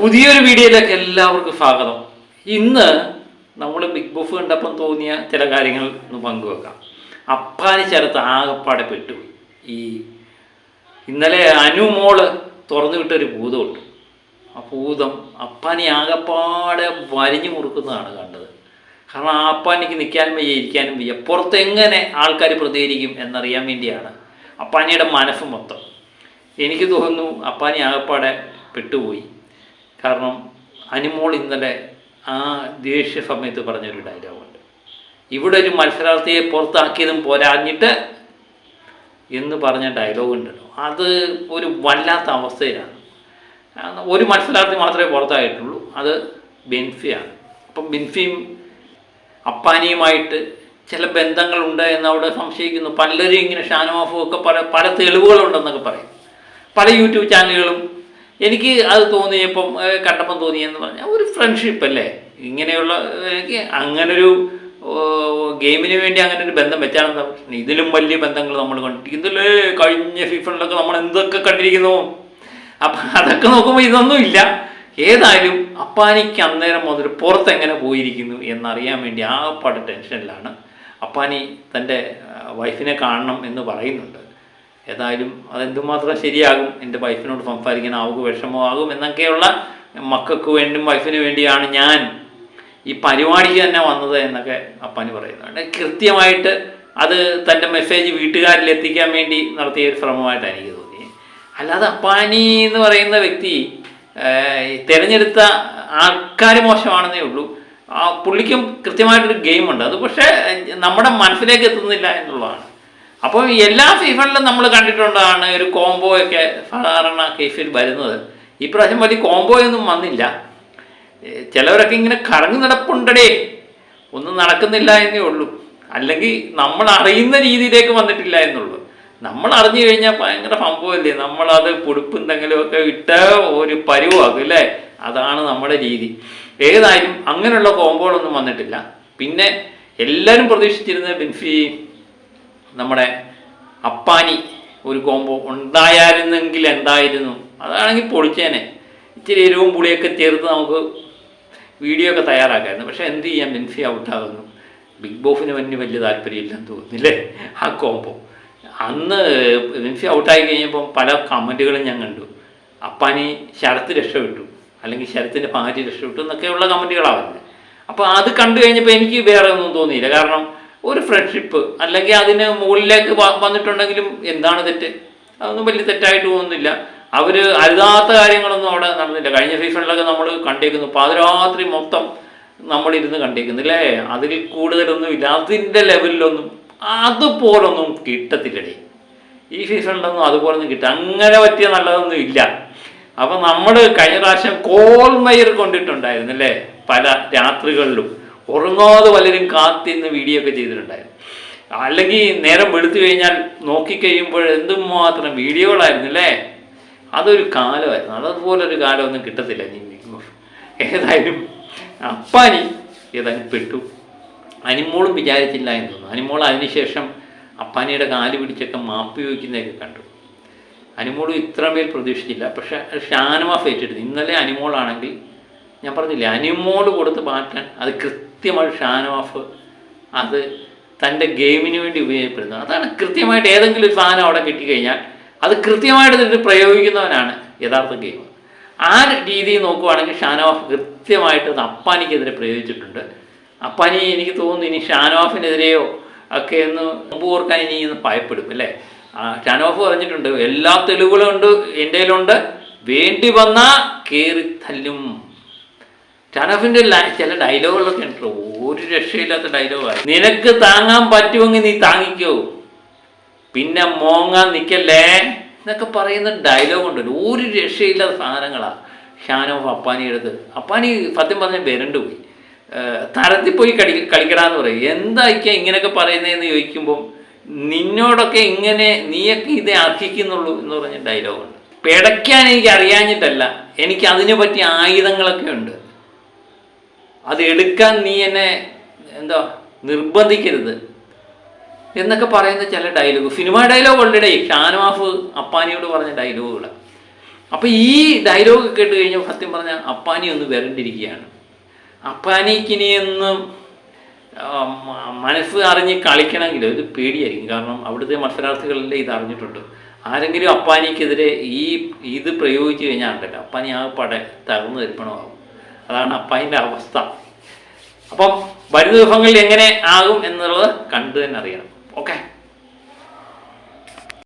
പുതിയൊരു വീഡിയോയിലേക്ക് എല്ലാവർക്കും സ്വാഗതം. ഇന്ന് നമ്മൾ ബിഗ് ബോസ് കണ്ടപ്പം തോന്നിയ ചില കാര്യങ്ങൾ ഒന്ന് പങ്കുവെക്കാം. അപ്പാനി ചേർത്ത് ആകപ്പാടെ പെട്ടു ഈ ഇന്നലെ അനുമോൾ തുറന്നു വിട്ടൊരു ഭൂതമുണ്ട് ആ ഭൂതം അപ്പാനി ആകപ്പാടെ വരിഞ്ഞു മുറുക്കുന്നതാണ് കണ്ടത്. കാരണം ആ അപ്പാനിക്ക് നിൽക്കാനും വയ്യ ഇരിക്കാനും വയ്യ. പുറത്തെങ്ങനെ ആൾക്കാർ പ്രതികരിക്കും എന്നറിയാൻ വേണ്ടിയാണ് അപ്പാനിയുടെ മനസ്സ് മൊത്തം. എനിക്ക് തോന്നുന്നു അപ്പാനി ആകപ്പാടെ പെട്ടുപോയി. കാരണം അനിമോൾ ഇന്നലെ ആ ദേഷ്യ സമയത്ത് പറഞ്ഞൊരു ഡയലോഗുണ്ട് ഇവിടെ ഒരു മത്സരാർത്ഥിയെ പുറത്താക്കിയതും പോരാഞ്ഞിട്ട് എന്ന് പറഞ്ഞ ഡയലോഗ് ഉണ്ടല്ലോ. അത് ഒരു വല്ലാത്ത അവസ്ഥയിലാണ്. ഒരു മത്സരാർത്ഥി മാത്രമേ പുറത്തായിട്ടുള്ളൂ. അത് ബെൻഫിയാണ്. അപ്പം ബെൻഫിയും അപ്പാനിയുമായിട്ട് ചില ബന്ധങ്ങളുണ്ട് എന്നവിടെ സംശയിക്കുന്നു. പലരും ഇങ്ങനെ ഷാനവാഫും ഒക്കെ പല പല തെളിവുകളുണ്ടെന്നൊക്കെ പറയും. പല യൂട്യൂബ് ചാനലുകളും എനിക്ക് അത് തോന്നിയപ്പം കണ്ടപ്പം തോന്നിയെന്ന് പറഞ്ഞാൽ ഒരു ഫ്രണ്ട്ഷിപ്പ് അല്ലേ? ഇങ്ങനെയുള്ള എനിക്ക് അങ്ങനൊരു ഗെയിമിന് വേണ്ടി അങ്ങനെ ഒരു ബന്ധം വെച്ചാണെന്ന് ഇതിലും വലിയ ബന്ധങ്ങൾ നമ്മൾ കണ്ടിരിക്കുന്നില്ലേ കഴിഞ്ഞ ഫിഫണിലൊക്കെ നമ്മൾ എന്തൊക്കെ കണ്ടിരിക്കുന്നു? അപ്പം അതൊക്കെ നോക്കുമ്പോൾ ഇതൊന്നും ഇല്ല. ഏതായാലും അപ്പാനിക്ക് അന്നേരം മുതൽ പുറത്തെങ്ങനെ പോയിരിക്കുന്നു എന്നറിയാൻ വേണ്ടി ആ പാട് ടെൻഷനിലാണ്. അപ്പാനി തന്റെ വൈഫിനെ കാണണം എന്ന് പറയുന്നുണ്ട്. ഏതായാലും അതെന്തുമാത്രം ശരിയാകും? എന്റെ വൈഫിനോട് സംസാരിക്കാൻ ആവുക വിഷമമാകും എന്നൊക്കെയുള്ള മക്കൾക്ക് വേണ്ടിയും വൈഫിന് വേണ്ടിയാണ് ഞാൻ ഈ പരിപാടിക്ക് തന്നെ വന്നത് എന്നൊക്കെ അപ്പാന് പറയുന്നുണ്ട് കൃത്യമായിട്ട് അത് തന്റെ മെസ്സേജ് വീട്ടുകാരിൽ എത്തിക്കാൻ വേണ്ടി നടത്തിയ ഒരു ശ്രമമായിട്ടാണ് എനിക്ക് തോന്നി അല്ലാതെ അപ്പാനി എന്ന് പറയുന്ന വ്യക്തി തിരഞ്ഞെടുത്ത ആൾക്കാർ മോശമാണെന്നേ ഉള്ളൂ. ആ പുള്ളിക്കും കൃത്യമായിട്ടൊരു ഗെയിമുണ്ട്. അത് പക്ഷേ നമ്മുടെ മനസ്സിലേക്ക് എത്തുന്നില്ല എന്നുള്ളതാണ്. അപ്പോൾ എല്ലാ ഫീഫണിലും നമ്മൾ കണ്ടിട്ടുണ്ടാണ് ഒരു കോംബോ ഒക്കെ സാധാരണ കേസിൽ വരുന്നത്. ഈ പ്രാവശ്യം വലിയ കോംബോയൊന്നും വന്നില്ല. ചിലവരൊക്കെ ഇങ്ങനെ കറങ്ങി നടപ്പുണ്ടടേ. ഒന്നും നടക്കുന്നില്ല എന്നേ ഉള്ളൂ. അല്ലെങ്കിൽ നമ്മൾ അറിയുന്ന രീതിയിലേക്ക് വന്നിട്ടില്ല എന്നുള്ളൂ. നമ്മൾ അറിഞ്ഞു കഴിഞ്ഞാൽ ഭയങ്കര സംഭവമല്ലേ? നമ്മളത് പൊടുപ്പും എന്തെങ്കിലുമൊക്കെ ഇട്ട ഒരു പരുവാക്കും അല്ലേ? അതാണ് നമ്മുടെ രീതി. ഏതായാലും അങ്ങനെയുള്ള കോമ്പോകളൊന്നും വന്നിട്ടില്ല. പിന്നെ എല്ലാവരും പ്രതീക്ഷിച്ചിരുന്നത് ബെൻഫി നമ്മുടെ അപ്പാനി ഒരു കോംബോ ഉണ്ടായിരുന്നെങ്കിൽ എന്തായിരുന്നു? അതാണെങ്കിൽ പൊളിച്ചേനെ. ഇച്ചിരി എരിവും പുളിയൊക്കെ ചേർത്ത് നമുക്ക് വീഡിയോ ഒക്കെ തയ്യാറാക്കായിരുന്നു. പക്ഷേ എന്ത് ചെയ്യാം ബെൻഫി ഔട്ടാകുന്നു ബിഗ് ബോസിന് വലിയ വലിയ താല്പര്യമില്ലെന്ന് തോന്നുന്നില്ലേ ആ കോംബോ. അന്ന് ബെൻഫി ഔട്ടായി കഴിഞ്ഞപ്പോൾ പല കമന്റുകളും ഞാൻ കണ്ടു. അപ്പാനി ശരത്ത് രക്ഷപ്പെട്ടു. അല്ലെങ്കിൽ ശരത്തിന്റെ ഭാര്യ രക്ഷപ്പെട്ടു എന്നൊക്കെയുള്ള കമന്റുകളാണ് അപ്പോൾ അത് കണ്ടു കഴിഞ്ഞപ്പോൾ എനിക്ക് വേറെ ഒന്നും തോന്നിയില്ല. കാരണം ഒരു ഫ്രണ്ട്ഷിപ്പ് അല്ലെങ്കിൽ അതിന് മുകളിലേക്ക് വന്നിട്ടുണ്ടെങ്കിലും എന്താണ് തെറ്റ്? അതൊന്നും വലിയ തെറ്റായിട്ട് പോകുന്നില്ല അവർ അരുതാത്ത കാര്യങ്ങളൊന്നും അവിടെ നടന്നില്ല. കഴിഞ്ഞ സീസണിലൊക്കെ നമ്മൾ കണ്ടേക്കുന്നു. പാതിരാത്രി മൊത്തം നമ്മളിരുന്ന് കണ്ടേക്കുന്നില്ലേ അതിൽ കൂടുതലൊന്നും ഇല്ല. അതിന്റെ ലെവലിലൊന്നും അതുപോലൊന്നും കിട്ടത്തില്ലടേ. ഈ സീസണിലൊന്നും അതുപോലൊന്നും കിട്ടുക അങ്ങനെ പറ്റിയ നല്ലതൊന്നും ഇല്ല. അപ്പം നമ്മൾ കഴിഞ്ഞ പ്രാവശ്യം കോൾമയർ കൊണ്ടിട്ടുണ്ടായിരുന്നു അല്ലേ പല രാത്രികളിലും. ഉറങ്ങാതെ പലരും കാത്തിന്ന് വീഡിയോ ഒക്കെ ചെയ്തിട്ടുണ്ടായിരുന്നു. അല്ലെങ്കിൽ നേരം വെളുത്തു കഴിഞ്ഞാൽ നോക്കിക്കഴിയുമ്പോൾ എന്തുമാത്രം വീഡിയോകളായിരുന്നു അല്ലേ? അതൊരു കാലമായിരുന്നു. അതുപോലൊരു കാലമൊന്നും കിട്ടത്തില്ല ഏതായാലും അപ്പാനി ഏതായാലും പെട്ടു. അനിമോളും വിചാരിച്ചില്ല എന്ന് തോന്നുന്നു. അനിമോൾ അതിനുശേഷം അപ്പാനിയുടെ കാൽ പിടിച്ചൊക്കെ മാപ്പ് ചോദിക്കുന്നതൊക്കെ കണ്ടു. അനിമോൾ ഇത്രമേൽ പ്രതീക്ഷിച്ചില്ല. പക്ഷെ ഷാനവാഫ് ഏറ്റെടുത്തു. ഇന്നലെ അനിമോളാണെങ്കിൽ ഞാൻ പറഞ്ഞില്ല അനിമോൾ കൊടുത്ത് മാറ്റാൻ അത് കൃത്യമായി ഷാനവാഫ് അത് തന്റെ ഗെയിമിന് വേണ്ടി ഉപയോഗപ്പെടുന്നു അതാണ് കൃത്യമായിട്ട് ഏതെങ്കിലും ഒരു സാധനം അവിടെ കിട്ടിക്കഴിഞ്ഞാൽ അത് കൃത്യമായിട്ട് ഇതിട്ട് പ്രയോഗിക്കുന്നവനാണ് യഥാർത്ഥ ഗെയിം ആ രീതിയിൽ നോക്കുവാണെങ്കിൽ ഷാനവാഫ് കൃത്യമായിട്ട് അത് അപ്പാനിക്കെതിരെ പ്രയോഗിച്ചിട്ടുണ്ട്. അപ്പാനി എനിക്ക് തോന്നുന്നു ഇനി ഷാനവാഫിനെതിരെയോ ഒക്കെ ഒന്ന് മുമ്പ് ഓർക്കാൻ ഇനി ഇന്ന് ഭയപ്പെടും അല്ലേ? ആ, ഷാനവാഫ് പറഞ്ഞിട്ടുണ്ട് എല്ലാ തെളിവുകളും ഉണ്ട് എന്റെ കയ്യിലുണ്ട്. വേണ്ടി വന്നാൽ കയറി തല്ലും. ഷാനവാഫിന്റെ ചില ഡയലോഗുകളൊക്കെ ഉണ്ടല്ലോ ഒരു രക്ഷയില്ലാത്ത ഡയലോഗായി. നിനക്ക് താങ്ങാൻ പറ്റുമെങ്കിൽ നീ താങ്ങിക്കോ. പിന്നെ മോങ്ങാൻ നിൽക്കല്ലേ എന്നൊക്കെ പറയുന്ന ഡയലോഗ് ഉണ്ടല്ലോ. ഒരു രക്ഷയില്ലാത്ത സാധനങ്ങളാണ് ഷാനോഫ് അപ്പാനി എടുത്ത് അപ്പാനി സത്യം പറഞ്ഞ വരണ്ടു പോയി. തരത്തിൽ പോയി കളി കളിക്കടാന്ന് പറയും. എന്തായിരിക്കാം ഇങ്ങനെയൊക്കെ പറയുന്നതെന്ന് ചോദിക്കുമ്പം നിന്നോടൊക്കെ ഇങ്ങനെ നീയൊക്കെ ഇത് അർഹിക്കുന്നുള്ളൂ എന്ന് പറഞ്ഞ ഡയലോഗുണ്ട്. പിടയ്ക്കാൻ എനിക്ക് അറിയാഞ്ഞിട്ടല്ല. എനിക്ക് അതിനെ പറ്റിയ ആയുധങ്ങളൊക്കെ ഉണ്ട്. അത് എടുക്കാൻ നീ എന്നെ എന്താ നിർബന്ധിക്കരുത് എന്നൊക്കെ പറയുന്ന ചില ഡയലോഗ് സിനിമ ഡയലോഗ് ഉൾപ്പെടെ ഷാനവാഫ് അപ്പാനിയോട് പറഞ്ഞ ഡയലോഗുകൾ അപ്പോൾ ഈ ഡയലോഗ് കേട്ട് കഴിഞ്ഞാൽ സത്യം പറഞ്ഞാൽ അപ്പാനി ഒന്ന് വരണ്ടിരിക്കുകയാണ്. അപ്പാനിക്കിനിയൊന്നും മനസ്സ് അറിഞ്ഞ് കളിക്കണമെങ്കിൽ ഒരു പേടിയായിരിക്കും. കാരണം അവിടുത്തെ മത്സരാർത്ഥികളെല്ലാം ഇത് അറിഞ്ഞിട്ടുണ്ട്. ആരെങ്കിലും അപ്പാനിക്കെതിരെ ഈ ഇത് പ്രയോഗിച്ചു കഴിഞ്ഞാൽ ഉണ്ടല്ലോ അപ്പാനി ആ പട തകർന്നു തരിപ്പണമാകും. അതാണ് അപ്പായിന്റെ അവസ്ഥ. അപ്പം വരുന്ന ദിവസങ്ങളിൽ എങ്ങനെ ആകും എന്നുള്ളത് കണ്ടു തന്നെ അറിയണം. ഓക്കെ?